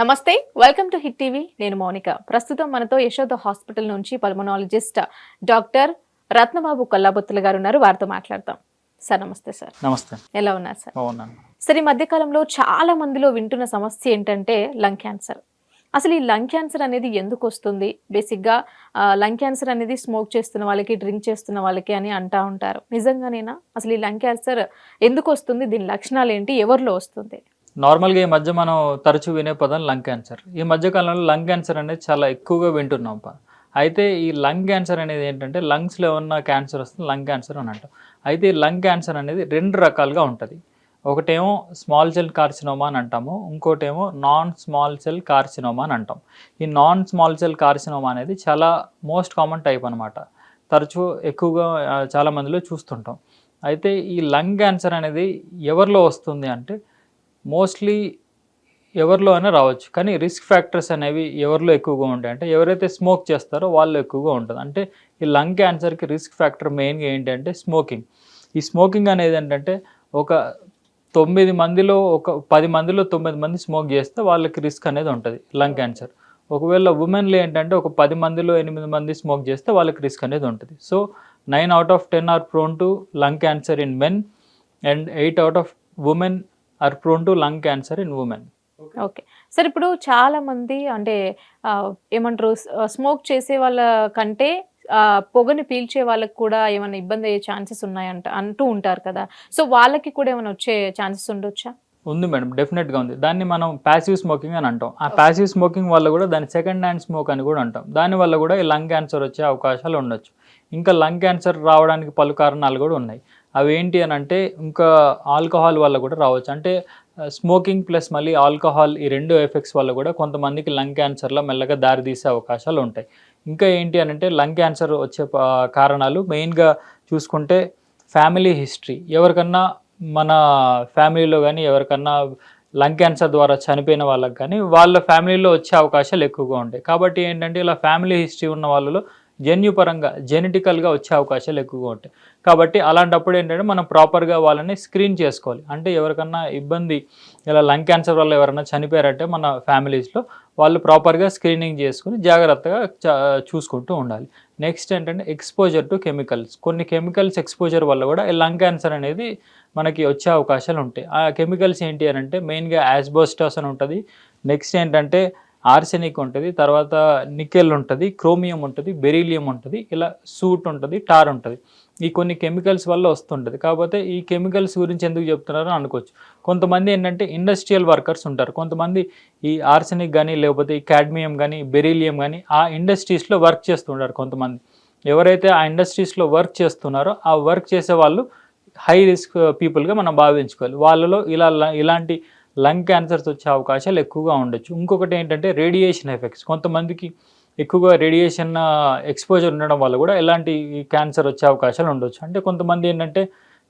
నమస్తే welcome to hit TV. నేను మౌనిక. ప్రస్తుతం మనతో యశోద హాస్పిటల్ నుంచి పల్మనాలజిస్ట్ డాక్టర్ రత్నబాబు కొల్లాబొత్తుల గారు ఉన్నారు. వారితో మాట్లాడతాం సార్ నమస్తే సార్. నమస్తే. ఎలా ఉన్నారు సార్? సార్ ఈ మధ్యకాలంలో చాలా మందిలో వింటున్న సమస్య ఏంటంటే లంగ్ క్యాన్సర్. అసలు ఈ లంగ్ క్యాన్సర్ అనేది ఎందుకు వస్తుంది? బేసిక్గా లంగ్ క్యాన్సర్ అనేది స్మోక్ చేస్తున్న వాళ్ళకి డ్రింక్ చేస్తున్న వాళ్ళకి అని అంటా ఉంటారు. నిజంగానేనా? అసలు ఈ లంగ్ క్యాన్సర్ ఎందుకు వస్తుంది? దీని లక్షణాలు ఏంటి? ఎవరిలో వస్తుంది? నార్మల్గా ఈ మధ్య మనం తరచూ వినే పదం లంగ్ క్యాన్సర్. ఈ మధ్య కాలంలో లంగ్ క్యాన్సర్ అనేది చాలా ఎక్కువగా వింటున్నాం అయితే ఈ లంగ్ క్యాన్సర్ అనేది ఏంటంటే లంగ్స్లో ఏమన్నా క్యాన్సర్ వస్తుంది లంగ్ క్యాన్సర్ అని అంటాం. అయితే ఈ లంగ్ క్యాన్సర్ అనేది రెండు రకాలుగా ఉంటుంది. ఒకటేమో స్మాల్ సెల్ కార్సినోమా అని అంటాము. ఇంకోటేమో నాన్ స్మాల్ సెల్ కార్సినోమా అని అంటాం. ఈ నాన్ స్మాల్ సెల్ కార్సినోమా అనేది చాలా మోస్ట్ కామన్ టైప్ అనమాట తరచూ ఎక్కువగా చాలామందిలో చాలా మందిలో చూస్తుంటాం. అయితే ఈ లంగ్ క్యాన్సర్ అనేది ఎవరిలో వస్తుంది అంటే మోస్ట్లీ ఎవరిలో అయినా రావచ్చు. కానీ రిస్క్ ఫ్యాక్టర్స్ అనేవి ఎవరిలో ఎక్కువగా ఉంటాయి? అంటే ఎవరైతే స్మోక్ చేస్తారో వాళ్ళు ఎక్కువగా ఉంటుంది. అంటే ఈ లంగ్ క్యాన్సర్కి రిస్క్ ఫ్యాక్టర్ మెయిన్గా ఏంటంటే స్మోకింగ్. ఈ స్మోకింగ్ అనేది ఏంటంటే ఒక తొమ్మిది మందిలో ఒక పది మందిలో తొమ్మిది మంది స్మోక్ చేస్తే వాళ్ళకి రిస్క్ అనేది ఉంటుంది లంగ్ క్యాన్సర్. ఒకవేళ ఉమెన్లో ఏంటంటే ఒక పది మందిలో ఎనిమిది మంది స్మోక్ చేస్తే వాళ్ళకి రిస్క్ అనేది ఉంటుంది. So nine out of ten are prone to lung cancer in men and eight out of women are prone to lung cancer in women okay sir ఇప్పుడు చాలా మంది అంటే ఏమంటారు స్మోక్ చేసే వాళ్ళ కంటే పొగని పీల్చే వాళ్ళకి కూడా ఏమైనా ఇబ్బంది అయ్యే ఛాన్సెస్ ఉన్నాయంట అంటూ ఉంటారు కదా. సో వాళ్ళకి కూడా ఏమైనా వచ్చే ఛాన్సెస్ ఉండొచ్చా? ఉంది మేడం డెఫినెట్గా ఉంది. దాన్ని మనం ప్యాసివ్ స్మోకింగ్ అని అంటాం. ఆ ప్యాసివ్ స్మోకింగ్ వల్ల కూడా దాన్ని సెకండ్ హ్యాండ్ స్మోక్ అని కూడా అంటాం. దానివల్ల కూడా ఈ లంగ్ క్యాన్సర్ వచ్చే అవకాశాలు ఉండొచ్చు. ఇంకా లంగ్ క్యాన్సర్ రావడానికి పలు కారణాలు కూడా ఉన్నాయి. అవి ఏంటి అని అంటే ఇంకా ఆల్కహాల్ వల్ల కూడా రావచ్చు. అంటే స్మోకింగ్ ప్లస్ మళ్ళీ ఆల్కహాల్ ఈ రెండు ఎఫెక్ట్స్ వల్ల కూడా కొంతమందికి లంగ్ క్యాన్సర్లో మెల్లగా దారితీసే అవకాశాలు ఉంటాయి. ఇంకా ఏంటి అని అంటే లంగ్ క్యాన్సర్ వచ్చే కారణాలు మెయిన్గా చూసుకుంటే ఫ్యామిలీ హిస్టరీ. ఎవరికన్నా మన ఫ్యామిలీలో కానీ ఎవరికన్నా లంగ్ క్యాన్సర్ ద్వారా చనిపోయిన వాళ్ళకి కానీ వాళ్ళ ఫ్యామిలీలో వచ్చే అవకాశాలు ఎక్కువగా ఉంటాయి. కాబట్టి ఏంటంటే ఇలా ఫ్యామిలీ హిస్టరీ ఉన్న వాళ్ళలో జన్యుపరంగా జెనెటికల్గా వచ్చే అవకాశాలు ఎక్కువగా ఉంటాయి. కాబట్టి అలాంటప్పుడు ఏంటంటే మనం ప్రాపర్గా వాళ్ళని స్క్రీన్ చేసుకోవాలి. అంటే ఎవరికన్నా ఇబ్బంది ఇలా లంగ్ క్యాన్సర్ వల్ల ఎవరైనా చనిపోయారంటే మన ఫ్యామిలీస్లో వాళ్ళు ప్రాపర్గా స్క్రీనింగ్ చేసుకుని జాగ్రత్తగా చూసుకుంటూ ఉండాలి. నెక్స్ట్ ఏంటంటే ఎక్స్పోజర్ టు కెమికల్స్. కొన్ని కెమికల్స్ ఎక్స్పోజర్ వల్ల కూడా ఈ లంగ్ క్యాన్సర్ అనేది మనకి వచ్చే అవకాశాలు ఉంటాయి. ఆ కెమికల్స్ ఏంటి అని అంటే మెయిన్గా యాస్బోస్టాస్ అని ఉంటుంది. నెక్స్ట్ ఏంటంటే ఆర్సెనిక్ ఉంటుంది తర్వాత నికెల్ ఉంటుంది క్రోమియం ఉంటుంది బెరీలియం ఉంటుంది ఇలా సూట్ ఉంటుంది టార్ ఉంటుంది. ఈ కొన్ని కెమికల్స్ వల్ల వస్తుంటుంది. కాకపోతే ఈ కెమికల్స్ గురించి ఎందుకు చెప్తున్నారో అనుకోవచ్చు. కొంతమంది ఏంటంటే ఇండస్ట్రియల్ వర్కర్స్ ఉంటారు. కొంతమంది ఈ ఆర్సెనిక్ కానీ లేకపోతే ఈ కాడ్మియం కానీ బెరీలియం కానీ ఆ ఇండస్ట్రీస్లో వర్క్ చేస్తుంటారు కొంతమంది. ఎవరైతే ఆ ఇండస్ట్రీస్లో వర్క్ చేస్తున్నారో ఆ వర్క్ చేసే వాళ్ళు హై రిస్క్ పీపుల్గా మనం భావించుకోవాలి. వాళ్ళలో ఇలా ఇలాంటి లంగ్ క్యాన్సర్స్ వచ్చే అవకాశాలు ఎక్కువగా ఉండొచ్చు. ఇంకొకటి ఏంటంటే రేడియేషన్ ఎఫెక్ట్స్. కొంతమందికి ఎక్కువగా రేడియేషన్ ఎక్స్పోజర్ ఉండడం వల్ల కూడా ఎలాంటి క్యాన్సర్ వచ్చే అవకాశాలు ఉండొచ్చు. అంటే కొంతమంది ఏంటంటే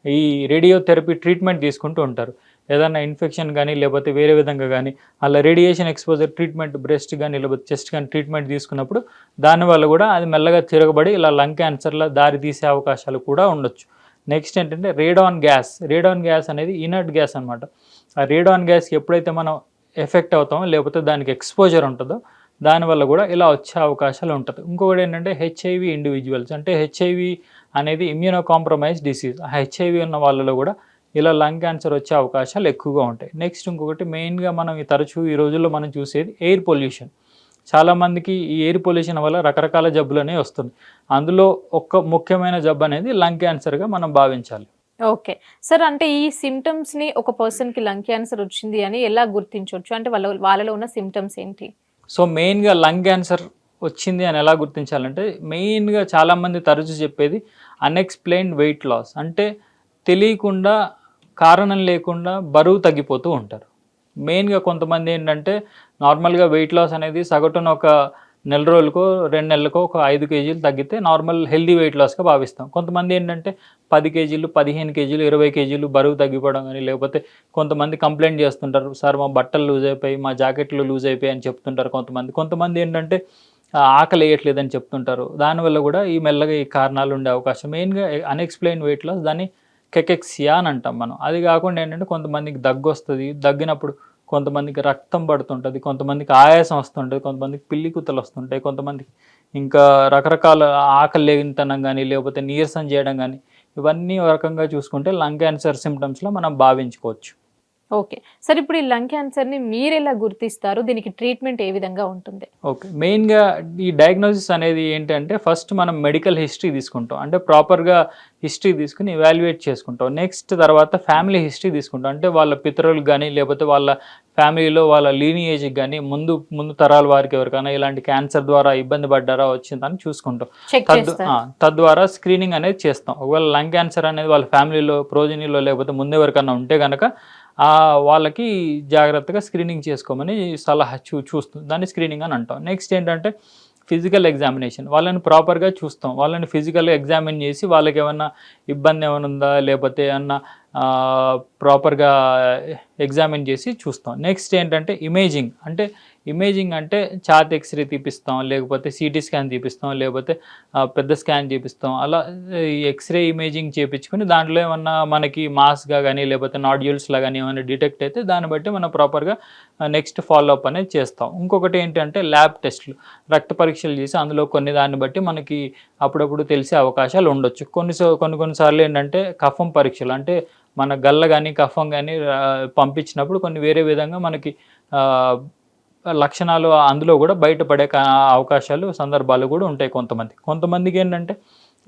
ఈ రేడియోథెరపీ ట్రీట్మెంట్ తీసుకుంటూ ఉంటారు. ఏదైనా ఇన్ఫెక్షన్ కానీ లేకపోతే వేరే విధంగా కానీ అలా రేడియేషన్ ఎక్స్పోజర్ ట్రీట్మెంట్ బ్రెస్ట్ కానీ లేకపోతే చెస్ట్ కానీ ట్రీట్మెంట్ తీసుకున్నప్పుడు దానివల్ల కూడా అది మెల్లగా తిరగబడి ఇలా లంగ్ క్యాన్సర్లో దారి తీసే అవకాశాలు కూడా ఉండొచ్చు. నెక్స్ట్ ఏంటంటే రేడాన్ గ్యాస్. రేడాన్ గ్యాస్ అనేది ఇనర్ట్ గ్యాస్ అనమాట ఆ రేడాన్ గ్యాస్కి ఎప్పుడైతే మనం ఎఫెక్ట్ అవుతామో లేకపోతే దానికి ఎక్స్పోజర్ ఉంటుందో దానివల్ల కూడా ఇలా వచ్చే అవకాశాలు ఉంటుంది. ఇంకొకటి ఏంటంటే హెచ్ఐవి ఇండివిజువల్స్. అంటే హెచ్ఐవి అనేది ఇమ్యూనో కాంప్రమైజ్ డిసీజ్. ఆ హెచ్ఐవి ఉన్న వాళ్ళలో కూడా ఇలా లంగ్ క్యాన్సర్ వచ్చే అవకాశాలు ఎక్కువగా ఉంటాయి. నెక్స్ట్ ఇంకొకటి మెయిన్గా మనం ఈ తరచూ ఈ రోజుల్లో మనం చూసేది ఎయిర్ పొల్యూషన్. చాలామందికి ఈ ఎయిర్ పొల్యూషన్ వల్ల రకరకాల జబ్బులు అనేవి వస్తుంది అందులో ఒక ముఖ్యమైన జబ్బు అనేది లంగ్ క్యాన్సర్గా మనం భావించాలి. ఓకే. సార్ అంటే ఈ సిమ్టమ్స్ని ఒక పర్సన్కి లంగ్ క్యాన్సర్ వచ్చింది అని ఎలా గుర్తించవచ్చు? అంటే వాళ్ళ వాళ్ళలో ఉన్న సిమ్టమ్స్ ఏంటి? సో మెయిన్గా లంగ్ క్యాన్సర్ వచ్చింది అని ఎలా గుర్తించాలంటే మెయిన్గా చాలామంది తరచు చెప్పేది అన్ఎక్స్ప్లెయిన్డ్ వెయిట్ లాస్ అంటే తెలియకుండా కారణం లేకుండా బరువు తగ్గిపోతూ ఉంటారు. మెయిన్గా కొంతమంది ఏంటంటే నార్మల్గా వెయిట్ లాస్ అనేది సగటున ఒక నెల రోజులకో రెండు నెలలకో ఒక ఐదు కేజీలు తగ్గితే నార్మల్ హెల్దీ వెయిట్ లాస్గా భావిస్తాం. కొంతమంది ఏంటంటే పది కేజీలు పదిహేను కేజీలు ఇరవై కేజీలు బరువు తగ్గిపోవడం కానీ లేకపోతే కొంతమంది కంప్లైంట్ చేస్తుంటారు సార్ మా బట్టలు లూజ్ అయిపోయి మా జాకెట్లు లూజ్ అయిపోయి అని చెప్తుంటారు కొంతమంది. కొంతమంది ఏంటంటే ఆకలి వేయట్లేదని చెప్తుంటారు. దానివల్ల కూడా ఈ మెల్లగా ఈ కారణాలు ఉండే అవకాశం. మెయిన్గా అన్ఎక్స్ప్లెయిన్ వెయిట్ లాస్ దాన్ని కెకెక్సియా అని అంటాం మనం. అది కాకుండా ఏంటంటే కొంతమందికి దగ్గు వస్తుంది దగ్గినప్పుడు కొంతమందికి రక్తం పడుతుంటుంది కొంతమందికి ఆయాసం వస్తుంటుంది కొంతమందికి పిల్లి కుత్తలు వస్తుంటాయి కొంతమందికి ఇంకా రకరకాల ఆకలి లేనితనం కానీ లేకపోతే నీరసం చేయడం కానీ ఇవన్నీ రకంగా చూసుకుంటే లంగ్ క్యాన్సర్ సిమ్టమ్స్లో మనం భావించుకోవచ్చు. ఓకే. సార్ ఇప్పుడు ఈ లంగ్ క్యాన్సర్ని మీరు ఎలా గుర్తిస్తారు? దీనికి ట్రీట్మెంట్ ఏ విధంగా ఉంటుంది? ఓకే. మెయిన్గా ఈ డయాగ్నోసిస్ అనేది ఏంటంటే ఫస్ట్ మనం మెడికల్ హిస్టరీ తీసుకుంటాం. అంటే ప్రాపర్గా హిస్టరీ తీసుకుని ఇవాల్యుయేట్ చేసుకుంటాం. నెక్స్ట్ తర్వాత ఫ్యామిలీ హిస్టరీ తీసుకుంటాం. అంటే వాళ్ళ పితరులకు కానీ లేకపోతే వాళ్ళ ఫ్యామిలీలో వాళ్ళ లీనియేజ్కి కానీ ముందు ముందు తరాల వారికి ఎవరికైనా ఇలాంటి క్యాన్సర్ ద్వారా ఇబ్బంది పడ్డారా వచ్చిందని చూసుకుంటాం. తద్ తద్వారా స్క్రీనింగ్ అనేది చేస్తాం. ఒకవేళ లంగ్ క్యాన్సర్ అనేది వాళ్ళ ఫ్యామిలీలో ప్రోజనీలో లేకపోతే ముందు ఎవరికన్నా ఉంటే కనుక వాళ్ళకి జాగ్రత్తగా స్క్రీనింగ్ చేసుకోమని సలహా చూ చూస్తుంది దాన్ని స్క్రీనింగ్ అని అంటాం. నెక్స్ట్ ఏంటంటే ఫిజికల్ ఎగ్జామినేషన్ వాళ్ళని ప్రాపర్గా చూస్తాం. వాళ్ళని ఫిజికల్గా ఎగ్జామిన్ చేసి వాళ్ళకి ఏమన్నా ఇబ్బంది ఏమైనా ఉందా? లేకపోతే ఏమన్నా ప్రాపర్గా ఎగ్జామిన్ eh, చేసి చూస్తాం. నెక్స్ట్ ఏంటంటే ఇమేజింగ్ అంటే ఇమేజింగ్ అంటే ఛాత్ ఎక్స్రే తీపిస్తాం లేకపోతే సిటీ స్కాన్ తీపిస్తాం లేకపోతే పెద్ద స్కాన్ చేపిస్తాం అలా ఈ ఎక్స్రే ఇమేజింగ్ చేపించుకొని దాంట్లో ఏమన్నా మనకి మాస్గా కానీ లేకపోతే నాడ్యూల్స్లా కానీ ఏమైనా డిటెక్ట్ అయితే దాన్ని బట్టి మనం ప్రాపర్గా నెక్స్ట్ ఫాలోఅప్ అనేది చేస్తాం. ఇంకొకటి ఏంటంటే ల్యాబ్ టెస్ట్లు. రక్త పరీక్షలు చేసి అందులో కొన్ని దాన్ని బట్టి మనకి అప్పుడప్పుడు తెలిసే అవకాశాలు ఉండొచ్చు. కొన్ని కొన్ని కొన్నిసార్లు ఏంటంటే కఫం పరీక్షలు. అంటే మన గల్ల కానీ కఫం కానీ పంపించినప్పుడు కొన్ని వేరే విధంగా మనకి లక్షణాలు అందులో కూడా బయటపడే కా- అవకాశాలు సందర్భాలు కూడా ఉంటాయి కొంతమంది. కొంతమందికి ఏంటంటే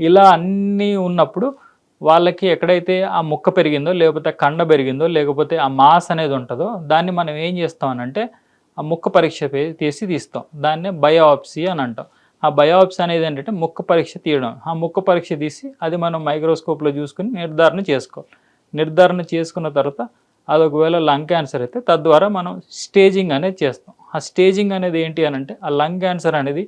ఇలా అన్నీ ఉన్నప్పుడు వాళ్ళకి ఎక్కడైతే ఆ ముక్క పెరిగిందో లేకపోతే కండ పెరిగిందో లేకపోతే ఆ మాస్ అనేది ఉంటుందో దాన్ని మనం ఏం చేస్తామనంటే ఆ ముక్క పరీక్ష పే- తీసి తీస్తాం. దాన్నే బయోప్సీ అని అంటాం. ఆ బయోప్సీ అనేది ఏంటంటే ముక్క పరీక్ష తీయడం. ఆ ముక్క పరీక్ష తీసి అది మనం మైక్రోస్కోప్లో చూసుకుని నిర్ధారణ చేసుకోవాలి. నిర్ధారణ చేసుకున్న తర్వాత అది ఒకవేళ లంగ్ క్యాన్సర్ అయితే తద్వారా మనం స్టేజింగ్ అనేది చేస్తాం. ఆ స్టేజింగ్ అనేది ఏంటి అని అంటే ఆ లంగ్ క్యాన్సర్ అనేది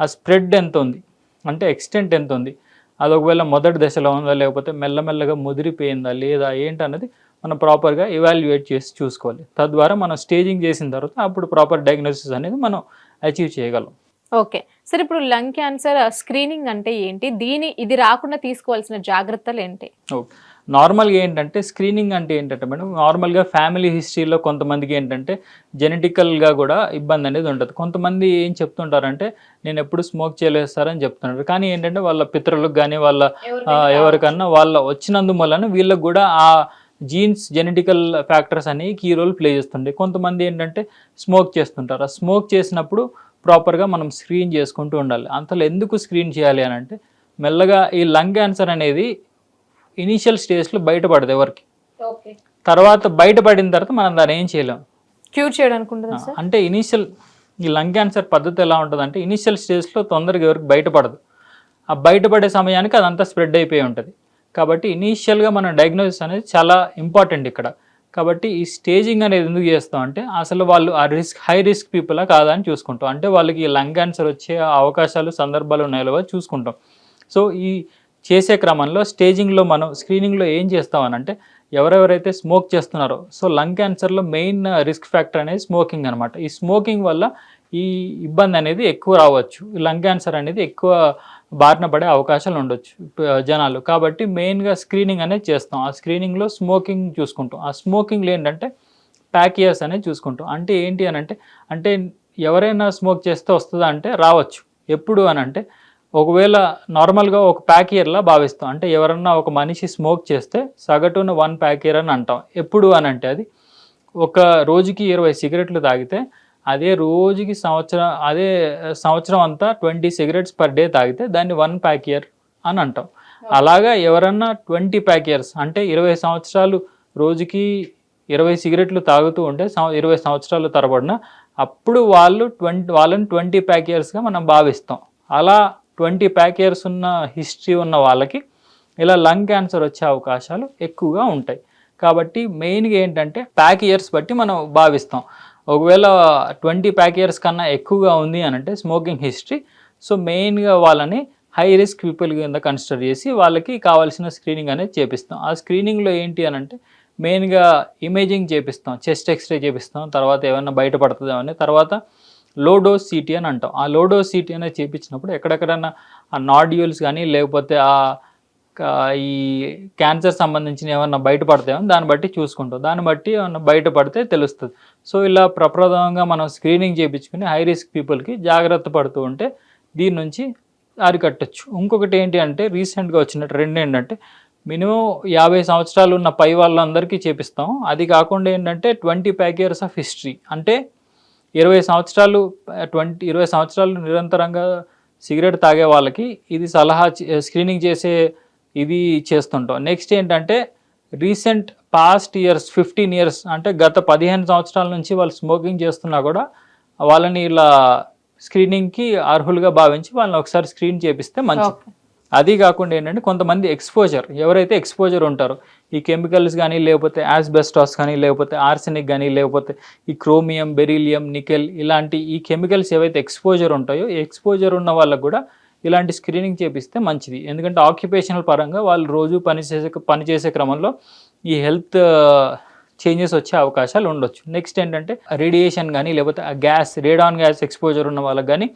ఆ స్ప్రెడ్ ఎంత ఉంది? అంటే ఎక్స్టెంట్ ఎంత ఉంది? అది ఒకవేళ మొదటి దశలో ఉందా లేకపోతే మెల్లమెల్లగా ముదిరిపోయిందా లేదా ఏంటి అనేది మనం ప్రాపర్గా ఇవాల్యుయేట్ చేసి చూసుకోవాలి. తద్వారా మనం స్టేజింగ్ చేసిన తర్వాత అప్పుడు ప్రాపర్ డయాగ్నోసిస్ అనేది మనం అచీవ్ చేయగలం. ఓకే. సార్ ఇప్పుడు లంగ్ క్యాన్సర్ స్క్రీనింగ్ అంటే ఏంటి? దీని ఇది రాకుండా తీసుకోవాల్సిన జాగ్రత్తలు ఏంటి? ఓకే. నార్మల్గా ఏంటంటే స్క్రీనింగ్ అంటే ఏంటంటే మేడం నార్మల్గా ఫ్యామిలీ హిస్టరీలో కొంతమందికి ఏంటంటే జెనెటికల్గా కూడా ఇబ్బంది అనేది ఉంటుంది కొంతమంది ఏం చెప్తుంటారంటే నేను ఎప్పుడు స్మోక్ చేయలేదు సార్ అని చెప్తుంటారు కానీ ఏంటంటే వాళ్ళ పితరులకు కానీ వాళ్ళ ఎవరికన్నా వాళ్ళ వచ్చినందు వలన వీళ్ళకి కూడా ఆ జీన్స్ జెనెటికల్ ఫ్యాక్టర్స్ అనేవి కీ రోల్ ప్లే చేస్తుంటాయి. కొంతమంది ఏంటంటే స్మోక్ చేస్తుంటారు. ఆ స్మోక్ చేసినప్పుడు ప్రాపర్గా మనం స్క్రీన్ చేసుకుంటూ ఉండాలి. అంతలో ఎందుకు స్క్రీన్ చేయాలి అని అంటే మెల్లగా ఈ లంగ్ క్యాన్సర్ అనేది ఇనీషియల్ స్టేజ్లో బయటపడదు ఎవరికి. తర్వాత బయటపడిన తర్వాత మనం దాన్ని ఏం చేయలేం. క్యూర్ చేయడానికి అంటే ఇనీషియల్ ఈ లంగ్ క్యాన్సర్ పద్ధతి ఎలా ఉంటుంది అంటే ఇనీషియల్ స్టేజ్లో తొందరగా ఎవరికి బయటపడదు. ఆ బయటపడే సమయానికి అదంతా స్ప్రెడ్ అయిపోయి ఉంటుంది. కాబట్టి ఇనీషియల్గా మన డయాగ్నోసిస్ అనేది చాలా ఇంపార్టెంట్ ఇక్కడ. కాబట్టి ఈ స్టేజింగ్ అనేది ఎందుకు చేస్తాం అంటే అసలు వాళ్ళు ఆ రిస్క్ హై రిస్క్ పీపులా కాదా అని చూసుకుంటాం. అంటే వాళ్ళకి లంగ్ క్యాన్సర్ వచ్చే అవకాశాలు సందర్భాలు ఉన్నాయో చూసుకుంటాం. సో ఈ చేసే క్రమంలో స్టేజింగ్లో మనం స్క్రీనింగ్లో ఏం చేస్తామనంటే ఎవరెవరైతే స్మోక్ చేస్తున్నారో సో లంగ్ క్యాన్సర్లో మెయిన్ రిస్క్ ఫ్యాక్టర్ అనేది స్మోకింగ్ అనమాట ఈ స్మోకింగ్ వల్ల ఈ ఇబ్బంది అనేది ఎక్కువ రావచ్చు. లంగ్ క్యాన్సర్ అనేది ఎక్కువ బారిన పడే అవకాశాలు ఉండొచ్చు జనాలు. కాబట్టి మెయిన్గా స్క్రీనింగ్ అనేది చేస్తాం. ఆ స్క్రీనింగ్లో స్మోకింగ్ చూసుకుంటాం. ఆ స్మోకింగ్లో ఏంటంటే ప్యాకియర్స్ అనేది చూసుకుంటాం. అంటే ఏంటి అని అంటే అంటే ఎవరైనా స్మోక్ చేస్తే వస్తుందా అంటే రావచ్చు. ఎప్పుడు అని అంటే ఒకవేళ నార్మల్గా ఒక ప్యాక్ ఇయర్లా భావిస్తాం. అంటే ఎవరన్నా ఒక మనిషి స్మోక్ చేస్తే సగటున వన్ ప్యాక్ ఇయర్ అని అంటాం. ఎప్పుడు అని అంటే అది ఒక రోజుకి ఇరవై సిగరెట్లు తాగితే అదే రోజుకి సంవత్సరం అదే సంవత్సరం అంతా ట్వంటీ సిగరెట్స్ పర్ డే తాగితే దాన్ని వన్ ప్యాక్ ఇయర్ అని అంటాం. అలాగా ఎవరన్నా ట్వంటీ ప్యాక్ ఇయర్స్ అంటే ఇరవై సంవత్సరాలు రోజుకి ఇరవై సిగరెట్లు తాగుతూ ఉంటే ఇరవై సంవత్సరాలు తరబడిన అప్పుడు వాళ్ళు ట్వంటీ వాళ్ళని ట్వంటీ ప్యాక్ ఇయర్స్గా మనం భావిస్తాం. అలా ట్వంటీ ప్యాక్ ఇయర్స్ ఉన్న హిస్టరీ ఉన్న వాళ్ళకి ఇలా లంగ్ క్యాన్సర్ వచ్చే అవకాశాలు ఎక్కువగా ఉంటాయి. కాబట్టి మెయిన్గా ఏంటంటే ప్యాక్ ఇయర్స్ బట్టి మనం భావిస్తాం. ఒకవేళ ట్వంటీ ప్యాక్ ఇయర్స్ కన్నా ఎక్కువగా ఉంది అని అంటే స్మోకింగ్ హిస్టరీ. సో మెయిన్గా వాళ్ళని హై రిస్క్ పీపుల్ కింద కన్సిడర్ చేసి వాళ్ళకి కావాల్సిన స్క్రీనింగ్ అనేది చేపిస్తాం. ఆ స్క్రీనింగ్లో ఏంటి అని అంటే మెయిన్గా ఇమేజింగ్ చేపిస్తాం. చెస్ట్ ఎక్స్రే చేపిస్తాం. తర్వాత ఏమైనా బయటపడుతుందో అని తర్వాత లో డోస్ సిటీ అని అంటాం. ఆ లో డోస్ సిటీ అనేది చేపించినప్పుడు ఎక్కడెక్కడన్నా ఆ నాడ్యూల్స్ కానీ లేకపోతే ఆ ఈ క్యాన్సర్ సంబంధించిన ఏమన్నా బయటపడతాయో దాన్ని బట్టి చూసుకుంటాం. దాన్ని బట్టి ఏమన్నా బయటపడితే తెలుస్తుంది. సో ఇలా ప్రప్రథమంగా మనం స్క్రీనింగ్ చేయించుకుని హై రిస్క్ పీపుల్కి జాగ్రత్త పడుతూ ఉంటే దీని నుంచి అరికట్టచ్చు. ఇంకొకటి ఏంటి అంటే రీసెంట్గా వచ్చిన ట్రెండ్ ఏంటంటే మినిమం యాభై సంవత్సరాలు ఉన్న పై వాళ్ళందరికీ చేపిస్తాం. అది కాకుండా ఏంటంటే twenty pack years of history అంటే ఇరవై సంవత్సరాలు ట్వంటీ ఇరవై సంవత్సరాలు నిరంతరంగా సిగరెట్ తాగే వాళ్ళకి ఇది సలహా స్క్రీనింగ్ చేసే ఇది చేస్తుంటాం. నెక్స్ట్ ఏంటంటే recent past years fifteen years అంటే గత పదిహేను సంవత్సరాల నుంచి వాళ్ళు స్మోకింగ్ చేస్తున్నా కూడా వాళ్ళని ఇలా స్క్రీనింగ్కి అర్హులుగా భావించి వాళ్ళని ఒకసారి స్క్రీన్ చేపిస్తే మంచిది. అది కాకుండా ఏంటంటే కొంతమంది ఎక్స్పోజర్ ఎవరైతే ఎక్స్పోజర్ ఉంటారో ఈ కెమికల్స్ కానీ లేకపోతే యాస్బెస్టాస్ కానీ లేకపోతే ఆర్సెనిక్ కానీ లేకపోతే ఈ క్రోమియం బెరీలియం నికెల్ ఇలాంటి ఈ కెమికల్స్ ఏవైతే ఎక్స్పోజర్ ఉంటాయో ఎక్స్పోజర్ ఉన్న వాళ్ళకు కూడా ఇలాంటి స్క్రీనింగ్ చేపిస్తే మంచిది. ఎందుకంటే ఆక్యుపేషనల్ పరంగా వాళ్ళు రోజు పని చేసే పని చేసే క్రమంలో ఈ హెల్త్ చేంజెస్ వచ్చే అవకాశాలు ఉండొచ్చు. నెక్స్ట్ ఏంటంటే రేడియేషన్ కానీ లేకపోతే గ్యాస్ రేడాన్ గ్యాస్ ఎక్స్పోజర్ ఉన్న వాళ్ళకి కానీ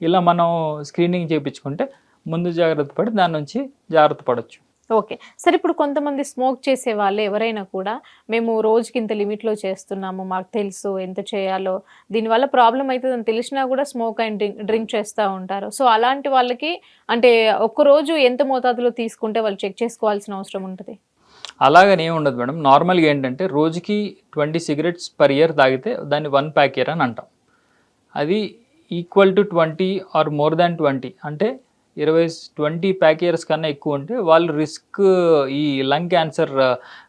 ఇలా మనం స్క్రీనింగ్ చేయించుకుంటే ముందు జాగ్రత్త పడి దాని నుంచి జాగ్రత్త పడవచ్చు ఓకే. సరే ఇప్పుడు కొంతమంది స్మోక్ చేసే వాళ్ళు ఎవరైనా కూడా మేము రోజుకి ఇంత లిమిట్లో చేస్తున్నాము మాకు తెలుసు ఎంత చేయాలో దీనివల్ల ప్రాబ్లం అవుతుంది అని తెలిసినా కూడా స్మోక్ అండ్ డ్రింక్ డ్రింక్ చేస్తూ ఉంటారు. సో అలాంటి వాళ్ళకి అంటే ఒక్క రోజు ఎంత మోతాదులో తీసుకుంటే వాళ్ళు చెక్ చేసుకోవాల్సిన అవసరం ఉంటుంది? అలాగని ఉండదు మేడం. నార్మల్గా ఏంటంటే రోజుకి ట్వంటీ సిగరెట్స్ పర్ ఇయర్ తాగితే దాన్ని వన్ ప్యాక్ ఇయర్ అని అంటాం. అది equal to twenty or more than twenty. అంటే ఇరవై ట్వంటీ ప్యాక్ ఇయర్స్ కన్నా ఎక్కువ ఉంటే వాళ్ళు రిస్క్ ఈ లంగ్ క్యాన్సర్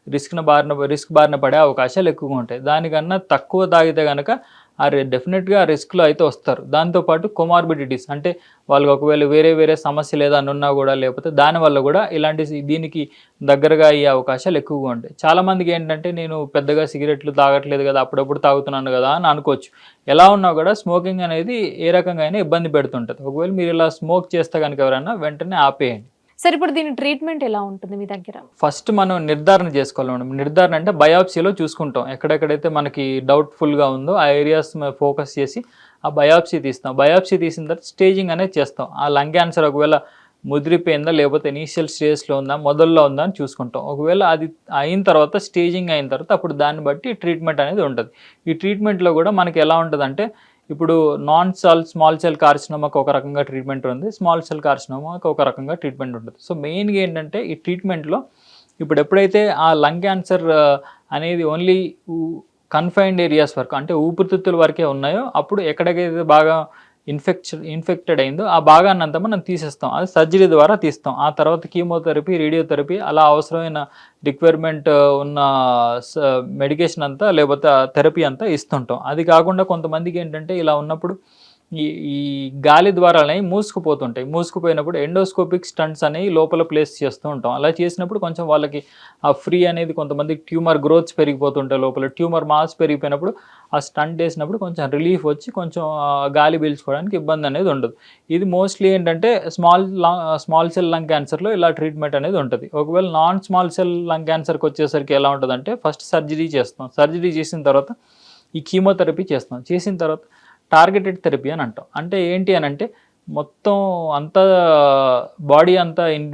రిస్క్న బారిన రిస్క్ బారిన పడే అవకాశాలు ఎక్కువగా ఉంటాయి. దానికన్నా తక్కువ తాగితే కనుక ఆ డెఫినెట్గా ఆ రిస్క్లో అయితే వస్తారు. దాంతోపాటు కొమార్బిడిటీస్ అంటే వాళ్ళకి ఒకవేళ వేరే వేరే సమస్యలు ఏదైనా ఉన్నా కూడా లేకపోతే దానివల్ల కూడా ఇలాంటి దీనికి దగ్గరగా అయ్యే అవకాశాలు ఎక్కువగా ఉంటాయి. చాలామందికి ఏంటంటే నేను పెద్దగా సిగరెట్లు తాగట్లేదు కదా అప్పుడప్పుడు తాగుతున్నాను కదా అని అనుకోవచ్చు. ఎలా ఉన్నా కూడా స్మోకింగ్ అనేది ఏ రకంగా అయినా ఇబ్బంది పెడుతుంటుంది. ఒకవేళ మీరు ఇలా స్మోక్ చేస్తే కనుక ఎవరైనా వెంటనే ఆపేయండి. సరే ఇప్పుడు దీని ట్రీట్మెంట్ ఎలా ఉంటుంది మీ దగ్గర? ఫస్ట్ మనం నిర్ధారణ చేసుకోవాలి మేడం. నిర్ధారణ అంటే బయాప్సీలో చూసుకుంటాం. ఎక్కడెక్కడైతే మనకి డౌట్ఫుల్గా ఉందో ఆ ఏరియాస్ ఫోకస్ చేసి ఆ బయాప్సీ తీస్తాం. బయాప్సీ తీసిన తర్వాత స్టేజింగ్ అనేది చేస్తాం. ఆ లంగ్ క్యాన్సర్ ఒకవేళ ముదిరిపోయిందా లేకపోతే ఇనీషియల్ స్టేజ్లో ఉందా మొదల్లో ఉందా అని చూసుకుంటాం. ఒకవేళ అది అయిన తర్వాత స్టేజింగ్ అయిన తర్వాత అప్పుడు దాన్ని బట్టి ట్రీట్మెంట్ అనేది ఉంటుంది. ఈ ట్రీట్మెంట్లో కూడా మనకి ఎలా ఉంటుందంటే ఇప్పుడు నాన్ సెల్ స్మాల్ సెల్ కార్సినోమాకి ఒక రకంగా ట్రీట్మెంట్ ఉంది. స్మాల్ సెల్ కార్సినోమాకి ఒక రకంగా ట్రీట్మెంట్ ఉంటుంది. సో మెయిన్గా ఏంటంటే ఈ ట్రీట్మెంట్లో ఇప్పుడు ఎప్పుడైతే ఆ లంగ్ క్యాన్సర్ అనేది ఓన్లీ కన్ఫైన్డ్ ఏరియాస్ వరకు అంటే ఊపిరితిత్తుల వరకే ఉన్నాయో అప్పుడు ఎక్కడికైతే బాగా ఇన్ఫెక్షన్ ఇన్ఫెక్టెడ్ అయిందో ఆ భాగాన్ని అంతా మనం తీసేస్తాం. అది సర్జరీ ద్వారా తీస్తాం. ఆ తర్వాత కీమోథెరపీ రేడియోథెరపీ అలా అవసరమైన రిక్వైర్మెంట్ ఉన్న మెడికేషన్ అంతా లేకపోతే థెరపీ అంతా ఇస్తుంటాం. అది కాకుండా కొంతమందికి ఏంటంటే ఇలా ఉన్నప్పుడు ఈ ఈ గాలి ద్వారాలనే మూసుకుపోతుంటాయి. మూసుకుపోయినప్పుడు ఎండోస్కోపిక్ స్టంట్స్ అనేవి లోపల ప్లేస్ చేస్తూ ఉంటాం. అలా చేసినప్పుడు కొంచెం వాళ్ళకి ఆ ఫ్రీ అనేది కొంతమంది ట్యూమర్ గ్రోత్స్ పెరిగిపోతుంటాయి లోపల. ట్యూమర్ మాస్ పెరిగిపోయినప్పుడు ఆ స్టంట్ వేసినప్పుడు కొంచెం రిలీఫ్ వచ్చి కొంచెం గాలి పీల్చుకోవడానికి ఇబ్బంది అనేది ఉండదు. ఇది మోస్ట్లీ ఏంటంటే స్మాల్ స్మాల్ సెల్ లంగ్ క్యాన్సర్లో ఇలా ట్రీట్మెంట్ అనేది ఉంటుంది. ఒకవేళ నాన్ స్మాల్ సెల్ లంగ్ క్యాన్సర్కి వచ్చేసరికి ఎలా ఉంటుందంటే ఫస్ట్ సర్జరీ చేస్తాం. సర్జరీ చేసిన తర్వాత ఈ కీమోథెరపీ చేస్తాం. చేసిన తర్వాత టార్గెటెడ్ థెరపీ అని అంటాం. అంటే ఏంటి అని అంటే మొత్తం అంతా బాడీ అంతా ఇన్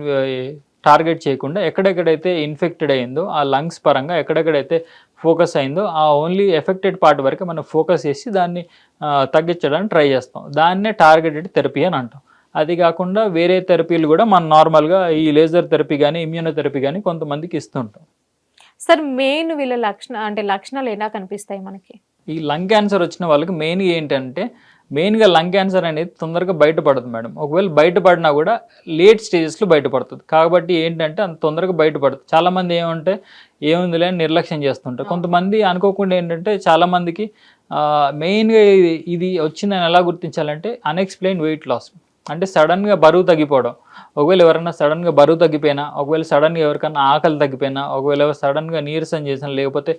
టార్గెట్ eh, చేయకుండా ఎక్కడెక్కడైతే ఇన్ఫెక్టెడ్ అయిందో ఆ లంగ్స్ పరంగా ఎక్కడెక్కడైతే ఫోకస్ అయిందో ఆ ఓన్లీ ఎఫెక్టెడ్ పార్ట్ వరకు మనం ఫోకస్ చేసి దాన్ని తగ్గించడానికి ట్రై చేస్తాం. దాన్నే టార్గెటెడ్ థెరపీ అని అంటాం. అది కాకుండా వేరే థెరపీలు కూడా మనం నార్మల్గా ఈ లేజర్ థెరపీ కానీ ఇమ్యూనోథెరపీ కానీ కొంతమందికి ఇస్తుంటాం. సార్ మెయిన్ వీళ్ళ లక్షణ అంటే లక్షణాలు ఎలా కనిపిస్తాయి మనకి? ఈ లంగ్ క్యాన్సర్ వచ్చిన వాళ్ళకి మెయిన్గా ఏంటంటే మెయిన్గా లంగ్ క్యాన్సర్ అనేది తొందరగా బయటపడదు మేడం. ఒకవేళ బయటపడినా కూడా లేట్ స్టేజెస్లో బయటపడుతుంది. కాబట్టి ఏంటంటే అంత తొందరగా బయటపడుతుంది చాలామంది ఏమంటే ఏముందిలే అని నిర్లక్ష్యం చేస్తుంటారు. కొంతమంది అనుకోకుండా ఏంటంటే చాలామందికి మెయిన్గా ఇది ఇది వచ్చిందని ఎలా గుర్తించాలంటే అన్ఎక్స్ప్లెయిన్ వెయిట్ లాస్ అంటే సడన్గా బరువు తగ్గిపోవడం. ఒకవేళ ఎవరైనా సడన్గా బరువు తగ్గిపోయినా ఒకవేళ సడన్గా ఎవరికైనా ఆకలి తగ్గిపోయినా ఒకవేళ సడన్గా నీరసం చేసినా లేకపోతే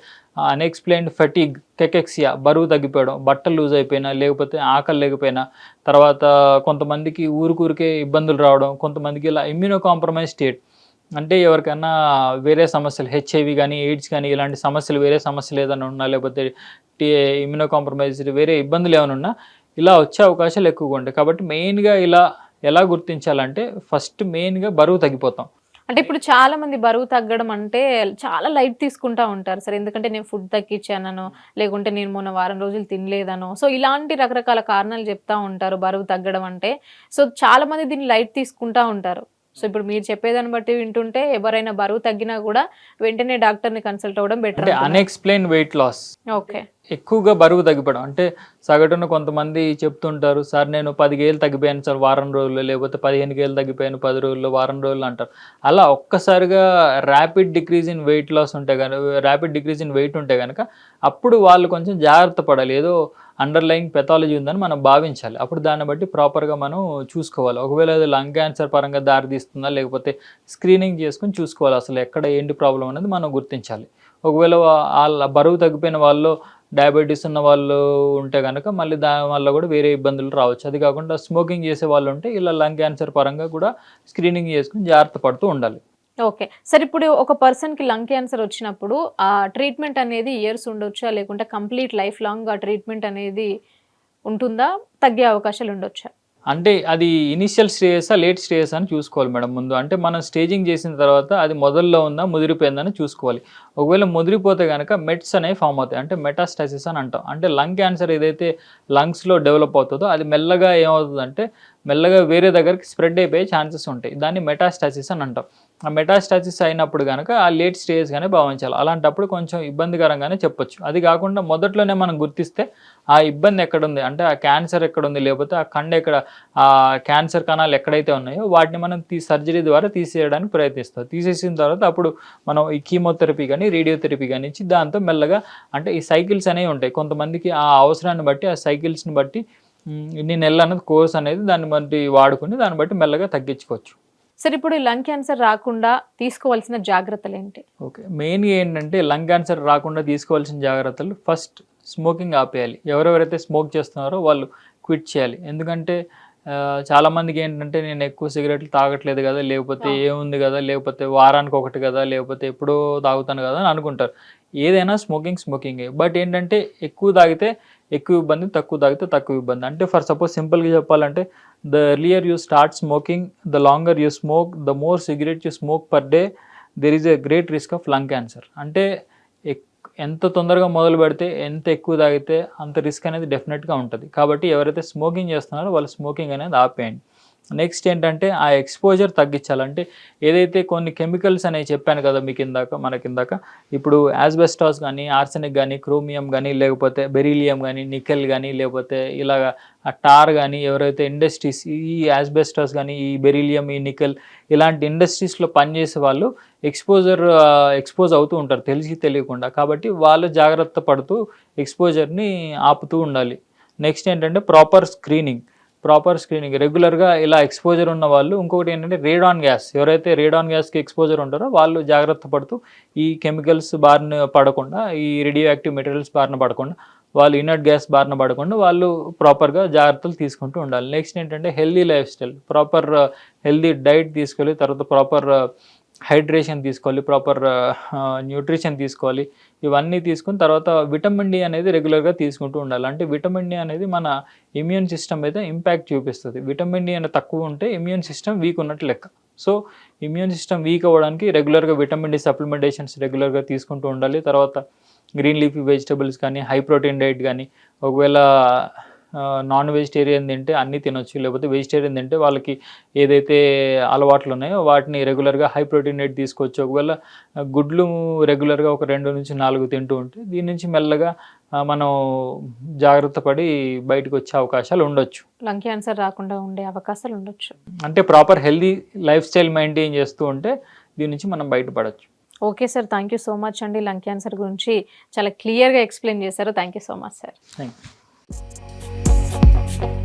అన్ఎక్స్ప్లెయిన్డ్ ఫెటిగ్ కెకెక్సియా బరువు తగ్గిపోవడం బట్టలు లూజ్ అయిపోయినా లేకపోతే ఆకలి లేకపోయినా తర్వాత కొంతమందికి ఊరికూరికే ఇబ్బందులు రావడం కొంతమందికి ఇలా ఇమ్యూనో కాంప్రమైజ్ స్టేట్ అంటే ఎవరికైనా వేరే సమస్యలు హెచ్ఐవి కానీ ఎయిడ్స్ కానీ ఇలాంటి సమస్యలు వేరే సమస్యలు ఏదైనా ఉన్నా లేకపోతే టీ ఇమ్యూనో కాంప్రమైజ్డ్ వేరే ఇబ్బందులు ఏమైనా ఉన్నా ఇలా వచ్చే అవకాశాలు ఎక్కువగా ఉంటాయి. కాబట్టి మెయిన్గా ఇలా ఎలా గుర్తించాలంటే ఫస్ట్ మెయిన్గా బరువు తగ్గిపోతాం. అంటే ఇప్పుడు చాలా మంది బరువు తగ్గడం అంటే చాలా లైట్ తీసుకుంటా ఉంటారు. సార్ ఎందుకంటే నేను ఫుడ్ తగ్గించానను లేకుంటే నేను మొన్న వారం రోజులు తినలేదనో. సో ఇలాంటి రకరకాల కారణాలు చెప్తా ఉంటారు బరువు తగ్గడం అంటే. సో చాలా మంది దీన్ని లైట్ తీసుకుంటా ఉంటారు. సో ఇప్పుడు మీరు చెప్పేదాన్ని బట్టి వింటుంటే ఎవరైనా బరువు తగ్గినా కూడా వెంటనే డాక్టర్ని కన్సల్ట్ అవ్వడం better unexplain weight loss okay. ఎక్కువగా బరువు తగ్గిపోవడం. అంటే సగటున కొంతమంది చెప్తుంటారు సార్ నేను పది కేలు తగ్గిపోయాను సార్ వారం రోజుల్లో లేకపోతే పదిహేను కేలు తగ్గిపోయాను పది రోజుల్లో వారం రోజులు అంటారు. అలా ఒక్కసారిగా rapid decrease in weight loss ఉంటే కనుక ర్యాపిడ్ డిక్రీజ్ ఇన్ వెయిట్ ఉంటే కనుక అప్పుడు వాళ్ళు కొంచెం జాగ్రత్త పడాలి. ఏదో అండర్లైన్ పెథాలజీ ఉందని మనం భావించాలి. అప్పుడు దాన్ని బట్టి ప్రాపర్గా మనం చూసుకోవాలి. ఒకవేళ అది లంగ్ క్యాన్సర్ పరంగా దారితీస్తుందా లేకపోతే స్క్రీనింగ్ చేసుకుని చూసుకోవాలి. అసలు ఎక్కడ ఏంటి ప్రాబ్లం అనేది మనం గుర్తించాలి. ఒకవేళ వాళ్ళ బరువు తగ్గిపోయిన వాళ్ళు డయాబెటీస్ ఉన్న వాళ్ళు ఉంటే కనుక మళ్ళీ దాని వల్ల కూడా వేరే ఇబ్బందులు రావచ్చు. అది కాకుండా స్మోకింగ్ చేసే వాళ్ళు ఉంటే ఇలా లంగ్ క్యాన్సర్ పరంగా కూడా స్క్రీనింగ్ చేసుకుని జాగ్రత్త పడుతూ ఉండాలి. ఓకే. సార్ ఇప్పుడు ఒక పర్సన్కి లంగ్ క్యాన్సర్ వచ్చినప్పుడు ఆ ట్రీట్మెంట్ అనేది ఇయర్స్ ఉండొచ్చా? లేకుంటే కంప్లీట్ లైఫ్ లాంగ్ ఆ ట్రీట్మెంట్ అనేది ఉంటుందా? తగ్గే అవకాశాలు ఉండొచ్చా? అంటే అది ఇనిషియల్ స్టేజెసా లేట్ స్టేజెస్ అని చూసుకోవాలి మేడం ముందు. అంటే మనం స్టేజింగ్ చేసిన తర్వాత అది మొదల్లో ఉందా ముదిరిపోయిందని చూసుకోవాలి. ఒకవేళ ముదిరిపోతే కనుక మెట్స్ అనేవి ఫామ్ అవుతాయి. అంటే మెటాస్టాసిస్ అని అంటాం. అంటే లంగ్ క్యాన్సర్ ఏదైతే లంగ్స్లో డెవలప్ అవుతుందో అది మెల్లగా ఏమవుతుందంటే మెల్లగా వేరే దగ్గరికి స్ప్రెడ్ అయిపోయే ఛాన్సెస్ ఉంటాయి. దాన్ని మెటాస్టాసిస్ అని అంటాం. మెటాస్టాసిస్ అయినప్పుడు కనుక ఆ లేట్ స్టేజ్గానే భావించాలి. అలాంటప్పుడు కొంచెం ఇబ్బందికరంగానే చెప్పొచ్చు. అది కాకుండా మొదట్లోనే మనం గుర్తిస్తే ఆ ఇబ్బంది ఎక్కడుంది? అంటే ఆ క్యాన్సర్ ఎక్కడుంది? లేకపోతే ఆ కండ ఎక్కడ ఆ క్యాన్సర్ కణాలు ఎక్కడైతే ఉన్నాయో వాటిని మనం తీ సర్జరీ ద్వారా తీసేయడానికి ప్రయత్నిస్తాం. తీసేసిన తర్వాత అప్పుడు మనం ఈ కీమోథెరపీ కానీ రేడియోథెరపీ కానీ ఇచ్చి దాంతో మెల్లగా అంటే ఈ సైకిల్స్ అనేవి ఉంటాయి. కొంతమందికి ఆ అవసరాన్ని బట్టి ఆ సైకిల్స్ని బట్టి ఇన్ని నెలలు అనేది కోర్స్ అనేది దాన్ని బట్టి వాడుకుని దాన్ని బట్టి మెల్లగా తగ్గించుకోవచ్చు. సార్ ఇప్పుడు లంగ్ క్యాన్సర్ రాకుండా తీసుకోవాల్సిన జాగ్రత్తలు ఏంటి ఓకే. మెయిన్గా ఏంటంటే లంగ్ క్యాన్సర్ రాకుండా తీసుకోవాల్సిన జాగ్రత్తలు ఫస్ట్ స్మోకింగ్ ఆపేయాలి. ఎవరెవరైతే స్మోక్ చేస్తున్నారో వాళ్ళు క్విట్ చేయాలి. ఎందుకంటే ఆ, చాలా మందికి ఏంటంటే నేను ఎక్కువ సిగరెట్లు తాగట్లేదు కదా లేకపోతే ఏముంది కదా లేకపోతే వారానికి ఒకటి కదా లేకపోతే ఎప్పుడో తాగుతాను కదా అని అనుకుంటారు. ఏదైనా స్మోకింగ్ స్మోకింగే బట్ ఏంటంటే ఎక్కువ తాగితే ఎక్కువ ఇబ్బంది తక్కువ తాగితే తక్కువ ఇబ్బంది. అంటే ఫర్ సపోజ్ సింపుల్గా చెప్పాలంటే the earlier you start smoking the longer you smoke the more cigarette you smoke per day there is a great risk of lung cancer అంటే ఎంత తొందరగా మొదలు పెడితే ఎంత ఎక్కువ తాగితే అంత రిస్క్ అనేది డెఫినెట్గా ఉంటుంది. కాబట్టి ఎవరైతే స్మోకింగ్ చేస్తున్నారో వాళ్ళు స్మోకింగ్ అనేది ఆపేయండి. నెక్స్ట్ ఏంటంటే ఆ ఎక్స్పోజర్ తగ్గించాలంటే ఏదైతే కొన్ని కెమికల్స్ అనేవి చెప్పాను కదా మీకు ఇందాక మనకి ఇందాక ఇప్పుడు యాస్బెస్టాస్ కానీ ఆర్సెనిక్ కానీ క్రోమియం కానీ లేకపోతే బెరీలియం కానీ నికెల్ కానీ లేకపోతే ఇలాగ ఆ టార్ కానీ ఎవరైతే ఇండస్ట్రీస్ ఈ యాస్బెస్టాస్ కానీ ఈ బెరీలియం ఈ నికెల్ ఇలాంటి ఇండస్ట్రీస్లో పనిచేసే వాళ్ళు ఎక్స్పోజర్ ఎక్స్పోజ్ అవుతూ ఉంటారు తెలిసి తెలియకుండా. కాబట్టి వాళ్ళు జాగ్రత్త పడుతూ ఎక్స్పోజర్ని ఆపుతూ ఉండాలి. నెక్స్ట్ ఏంటంటే ప్రాపర్ స్క్రీనింగ్ ప్రాపర్ స్క్రీనింగ్. రెగ్యులర్గా ఇలా ఎక్స్పోజర్ ఉన్న వాళ్ళు ఇంకొకటి ఏంటంటే రేడాన్ గ్యాస్ ఎవరైతే రేడాన్ గ్యాస్కి ఎక్స్పోజర్ ఉంటారో వాళ్ళు జాగ్రత్త పడుతూ ఈ కెమికల్స్ బారిన పడకుండా ఈ రేడియో యాక్టివ్ మెటీరియల్స్ బారిన పడకుండా వాళ్ళు ఇనర్ట్ గ్యాస్ బారిన పడకుండా వాళ్ళు ప్రాపర్గా జాగ్రత్తలు తీసుకుంటూ ఉండాలి. నెక్స్ట్ ఏంటంటే healthy lifestyle proper healthy diet తీసుకెళ్ళి తర్వాత ప్రాపర్ హైడ్రేషన్ తీసుకోవాలి ప్రాపర్ న్యూట్రిషన్ తీసుకోవాలి. ఇవన్నీ తీసుకుని తర్వాత విటమిన్ డి అనేది రెగ్యులర్గా తీసుకుంటూ ఉండాలి. అంటే విటమిన్ డి అనేది మన ఇమ్యూన్ సిస్టమ్ మీద ఇంపాక్ట్ చూపిస్తుంది. విటమిన్ డి అనేది తక్కువ ఉంటే ఇమ్యూన్ సిస్టమ్ వీక్ ఉన్నట్టు లెక్క. సో ఇమ్యూన్ సిస్టమ్ వీక్ అవ్వడానికి రెగ్యులర్గా విటమిన్ డి సప్లిమెంటేషన్స్ రెగ్యులర్గా తీసుకుంటూ ఉండాలి. తర్వాత గ్రీన్ లీఫీ వెజిటబుల్స్ కానీ హై ప్రోటీన్ డైట్ కానీ ఒకవేళ నాన్ వెజిటేరియన్ తింటే అన్నీ తినొచ్చు లేకపోతే వెజిటేరియన్ తింటే వాళ్ళకి ఏదైతే అలవాట్లు ఉన్నాయో వాటిని రెగ్యులర్గా హై ప్రోటీన్ డైట్ తీసుకోవచ్చు. ఒకవేళ గుడ్లు రెగ్యులర్గా ఒక రెండు నుంచి నాలుగు తింటూ ఉంటే దీని నుంచి మెల్లగా మనం జాగ్రత్త పడి బయటకు వచ్చే అవకాశాలు ఉండొచ్చు. లంగ్ క్యాన్సర్ రాకుండా ఉండే అవకాశాలు ఉండొచ్చు. అంటే proper healthy life style maintain చేస్తూ ఉంటే దీని నుంచి మనం బయటపడవచ్చు okay sir thank you so much అండి లంగ్ క్యాన్సర్ గురించి చాలా క్లియర్గా ఎక్స్ప్లెయిన్ చేశారు. Thank you so much sir. Thank you. thank you